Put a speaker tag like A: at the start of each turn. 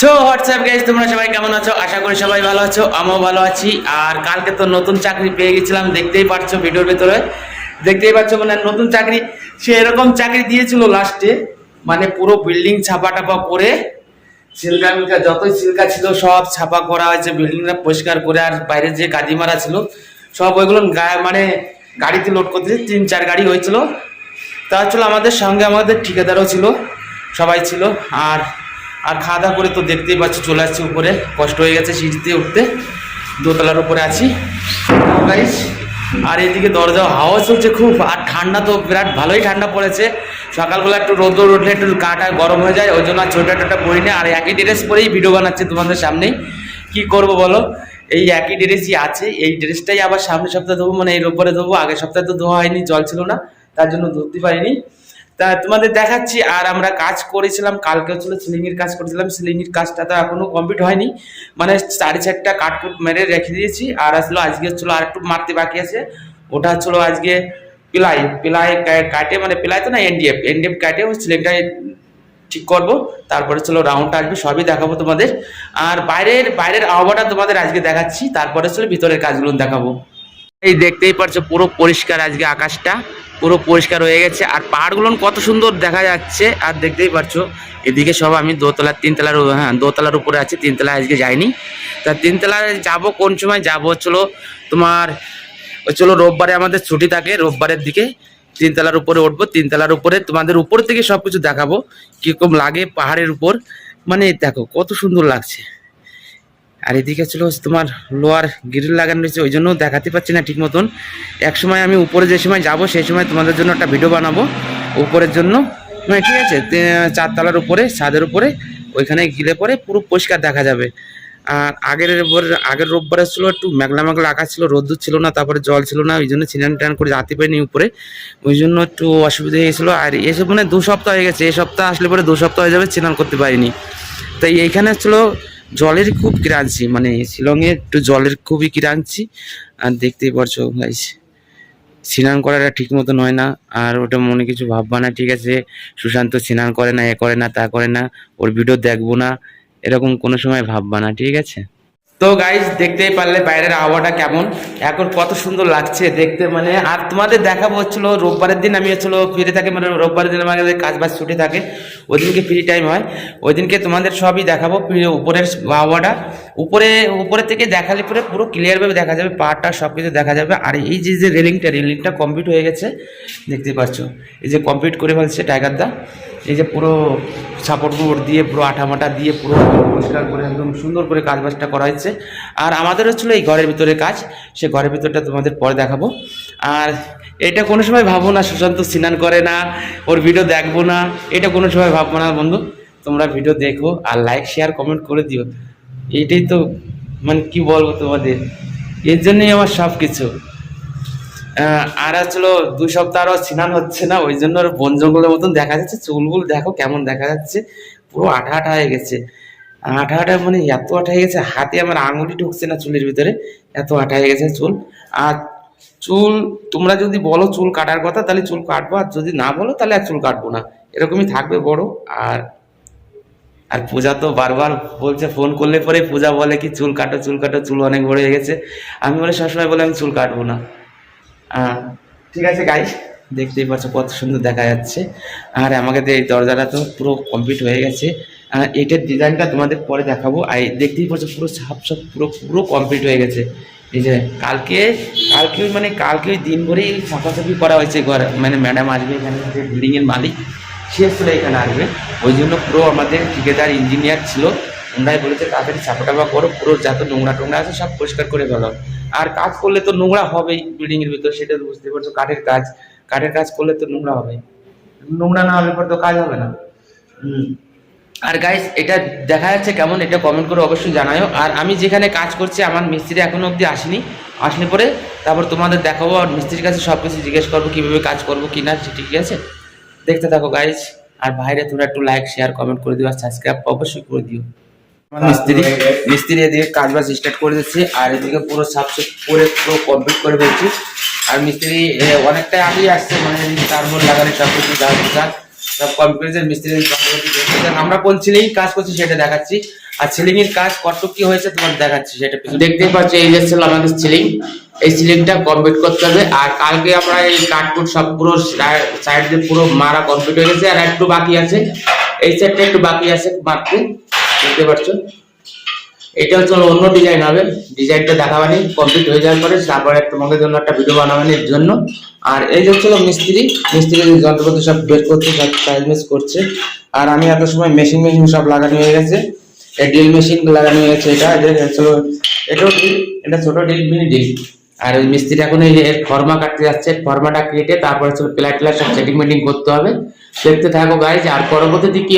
A: So WhatsApp guys তোমরা সবাই কেমন আছো? আশা করি সবাই ভালো আছো, আমিও ভালো আছি। আর কালকে তো নতুন চাকরি পেয়ে গেছিলাম, দেখতেই পারছ ভিডিওর ভিতরে। দেখতেই পাচ্ছ মানে নতুন চাকরি, সে এরকম চাকরি দিয়েছিল লাস্টে মানে পুরো বিল্ডিং ছাপা টাপা করে, সিলকা মিলকা যতই সিলকা ছিল, সব ছাপা করা হয়েছে বিল্ডিংটা পরিষ্কার করে, আর বাইরে যে কাজিমারা ছিল, সব ওইগুলো মানে গাড়িতে লোড করতেছে তিন, চার গাড়ি হয়েছিল। তা ছিল আমাদের সঙ্গে আমাদের ঠিকাদারও ছিল, সবাই ছিল। আর আর খাওয়া দাওয়া করে তো দেখতেই পাচ্ছি, চলে আসছি উপরে। কষ্ট হয়ে গেছে সিঁড়িতে উঠতে। দোতলার উপরে আছি। আর এদিকে দরজা হাওয়া চলছে খুব, আর ঠান্ডা তো বিরাট ভালোই ঠান্ডা পড়েছে। সকালবেলা একটু রোদ উঠলে একটু গাটা গরম হয়ে যায়, ওই জন্য আর ছোটা টোটা পরি না, আর একই ড্রেস পরেই ভিডিও বানাচ্ছি তোমাদের সামনেই। কি করব বলো? এই একই ড্রেসই আছে, এই ড্রেসটাই আবার সামনের সপ্তাহে দেবো মানে এই রোববারে দেবো আগের সপ্তাহে তো ধোয়া হয়নি, জল ছিল না, তার জন্য ধরতে পারিনি। তা তোমাদের দেখাচ্ছি, আর আমরা কাজ করেছিলাম, কালকে ছিল সিলিংয়ের কাজ করেছিলাম সিলিংয়ের কাজটা তো এখনও কমপ্লিট হয়নি। মানে চারি চারটা কাটকুট মেরে রেখে দিয়েছি, আর আসলো আজকে ছিল আর একটু মারতে বাকি আছে। ওটা ছিল আজকে পিলাই পিলাই কাটে মানে পিলাই তো না এনডিএফ এনডিএফ কাটে, ওই সিলিংটাই ঠিক করব। তারপরে চলো রাউন্ডটা আসবে, সবই দেখাবো তোমাদের। আর বাইরের বাইরের আবহাওয়াটা তোমাদের আজকে দেখাচ্ছি, তারপরে চলো ভিতরের কাজগুলো দেখাবো। এই দেখতেই পারছ, পুরো পরিষ্কার আজকে আকাশটা, পুরো পরিষ্কার হয়ে গেছে। আর পাহাড়গুলো কত সুন্দর দেখা যাচ্ছে, আর দেখতেই পারছ, এদিকে সব আমি দোতলার তিনতলার হ্যাঁ দোতলার উপরে আছি তিনতলায় আজকে যাইনি। তা তিনতলায় যাব কোন সময়? যাব চলো তোমার চলো রোববারে আমাদের ছুটি থাকে, রোববারের দিকে তিনতলার উপরে উঠবো, তিনতলার উপরে তোমাদের উপর থেকে সব কিছু দেখাবো, কীরকম লাগে পাহাড়ের উপর। মানে দেখো, কত সুন্দর লাগছে। আর এদিকে ছিল তোমার লোয়ার গ্রিল লাগানো রয়েছে, ওই জন্য দেখাতে পাচ্ছি না ঠিক মতন। এক সময় আমি উপরে যে সময় যাব, সেই সময় তোমাদের জন্য একটা ভিডিও বানাবো। উপরের জন্য মানে ঠিক আছে চারতলার উপরে, ছাদের উপরে, ওইখানে গিলে পরে পুরো পরিষ্কার দেখা যাবে। আর আগের আগের রোববারে ছিল একটু মেঘলা মেঘলা আকাশ ছিল, রোদ্দুর ছিল না, তারপরে জল ছিল না, ওই জন্য স্নান টান করে যেতে পারিনি উপরে। ওই জন্য একটু অসুবিধা হয়েছিল, আর এসব মানে দু সপ্তাহ হয়ে গেছে এই সপ্তাহ আসলে পরে দু সপ্তাহ হয়ে যাবে স্নান করতে পারিনি। তাই এইখানে ছিল জলের খুব কিরাঞ্চি মানে শিলংয়ে একটু জলের খুবই কিরাঞ্চি আর দেখতেই পারছ গাইস স্নান করাটা ঠিক মতো নয় না, আর ওটা মনে কিছু ভাববা না, ঠিক আছে, সুশান্ত স্নান করে না, এ করে না, তা করে না, ওর ভিডিও দেখব না, এরকম কোনো সময় ভাববা না, ঠিক আছে? তো গাইস দেখতেই পারলে বাইরের আবহাওয়াটা কেমন? এখন কত সুন্দর লাগছে দেখতে মানে আর তোমাদের দেখাবো হচ্ছিল রোববারের দিন আমি হচ্ছিল ফিরে থাকি মানে রোববারের দিন আমাদের কাজ বাজ ছুটি থাকে ওই দিনকে ফ্রি টাইম হয়। ওই দিনকে তোমাদের সবই দেখাবো উপরের আবহাওয়াটা। উপরে উপরে থেকে দেখালে পরে পুরো ক্লিয়ারভাবে দেখা যাবে, পাহাড়টা সব কিছু দেখা যাবে। আর এই যে যে রেলিংটা রেলিংটা কমপ্লিট হয়ে গেছে, দেখতে পাচ্ছ। এই যে কমপ্লিট করে ফেলছে টাইগার দা। এই যে পুরো সাপোর্ট বোর্ড দিয়ে, পুরো আঠা মাটা দিয়ে পুরো পরিষ্কার করে একদম সুন্দর করে কাজ বাজটা করা হয়েছে। আর আমাদের হচ্ছিল এই ঘরের ভিতরে কাজ, সে ঘরের ভিতরটা তোমাদের পরে দেখাবো। আর এটা কোনো সময় ভাবো না, সুশান্ত স্নান করে না, ওর ভিডিও দেখব না, এটা কোনো সময় ভাববো না বন্ধু। তোমরা ভিডিও দেখো আর লাইক শেয়ার কমেন্ট করে দিও। এইটাই তো মানে কি বলব তোমাদের? এর জন্যই আমার সব কিছু আর আসলে দুই সপ্তাহ আর স্নান হচ্ছে না ওই জন্য বন জঙ্গলের মতন দেখা যাচ্ছে। চুলগুলো দেখো কেমন দেখা যাচ্ছে, পুরো আঠা আঠা হয়ে গেছে। আঠা আঠা মানে এত আঠা হয়ে গেছে, হাতে আমার আঙুলি ঢুকছে না চুলের ভিতরে, এত আঠা হয়ে গেছে চুল। আর চুল, তোমরা যদি বলো চুল কাটার কথা, তাহলে চুল কাটবো, আর যদি না বলো, তাহলে আর চুল কাটবো না। এরকমই থাকবে বড়, আর আর পূজা তো বারবার বলছে, ফোন করলে পরে পূজা বলে কি, চুল কাটো চুল কাটো, চুল অনেক বড় হয়ে গেছে। আমি বলে, সবসময় বলে আমি চুল কাটবো না। ঠিক আছে গাইস দেখতেই পাচ্ছ কত সুন্দর দেখা যাচ্ছে। আর আমাকে তো এই দরজাটা তো পুরো কমপ্লিট হয়ে গেছে। এটার ডিজাইনটা তোমাদের পরে দেখাবো। আর দেখতেই পাচ্ছ পুরো সাপ সাপ পুরো পুরো কমপ্লিট হয়ে গেছে। এই যে কালকে কালকে মানে কালকে ওই দিন ভরেই সাফাসাফি করা হয়েছে ঘর মানে ম্যাডাম আসবে এখানে যে বিল্ডিংয়ের মালিক। সে আসলে এখানে আসবে। ওই জন্য পুরো আমাদের ঠিকাদার ইঞ্জিনিয়ার ছিল। ওনারাই বলেছে তাড়াতাড়ি চাপা টাপা করো পুরো যত নোংরা টোংরা আছে সব পরিষ্কার করে ফেলো। আর কাজ করলে তো নোংরা হবেই বিল্ডিং এর ভিতর সেটা বুঝতে পারছ কাঠের কাজ। কাঠের কাজ করলে তো নোংরা হবে। নোংরা না হলে পর তো কাজ হবে না। আর গাইস এটা দেখা যাচ্ছে কেমন এটা কমেন্ট করে অবশ্যই জানাও আর আমি যেখানে কাজ করছি আমার মিস্ত্রি এখনও অবধি আসেনি। আসলে পরে তারপর তোমাদের দেখাবো আর মিস্ত্রির কাছে সব কিছু জিজ্ঞেস করব কীভাবে কাজ করব কি না ঠিক আছে? দেখতে থাকো গাইস আর বাইরে তোমরা একটু লাইক শেয়ার কমেন্ট করে দিও আর সাবস্ক্রাইব অবশ্যই করে দিও। মিস্ত্রি মিস্ত্রি এদিকে কাজ বাজ স্টার্ট করে দিচ্ছে আর এদিকে পুরো সাফ করে পুরো কমপ্লিট করে ফেলছি। আর মিস্ত্রি অনেকটাই আগেই আসছে মানে তারপর লাগানো সব কিছু যা সব কম্পিউটার মিস্ত্রি আমরা কোন সিলিং কাজ করছি সেটা দেখাচ্ছি। আর সিলিং এর কাজ কতটুকু কি হয়েছে তোমার দেখাচ্ছি সেটা দেখতেই পাচ্ছ এই যে ছিল আমাদের সিলিং এই সিলিংটা কমপ্লিট করতে হবে। আর কালকে আমরা এই কাঠকুট সব পুরো সাইড দিয়ে পুরো মারা কমপ্লিট হয়ে গেছে। আর একটু বাকি আছে। এই সাইডটা একটু বাকি আছে মারতে দেখতে পাচ্ছ এটা হচ্ছে অন্য ডিজাইন হবে। ডিজাইনটা দেখাবানি কমপ্লিট হয়ে যাওয়ার পরে তারপরে তোমাদের জন্য একটা ভিডিও বানাবানির জন্য। আর এই যে হচ্ছিল মিস্ত্রি মিস্ত্রি যন্ত্রপাতি সব বের করছে, সব সাইজ করছে। আর আমি এত সময় মেশিন মেশিন সব লাগানো হয়ে গেছে। ড্রিল মেশিন লাগানো হয়ে গেছে এটা হচ্ছিল এটাও ড্রিল এটা ছোট ড্রিল মিনি ড্রিল আর ওই মিস্ত্রি এখন এই এর ফর্মা কাটতে যাচ্ছে, ফর্মাটা কেটে তারপরে হচ্ছে প্লাই টেলাই সব সেটিং মেটিং করতে হবে। দেখতে থাকো গাইজ আর পরবর্তীতে কি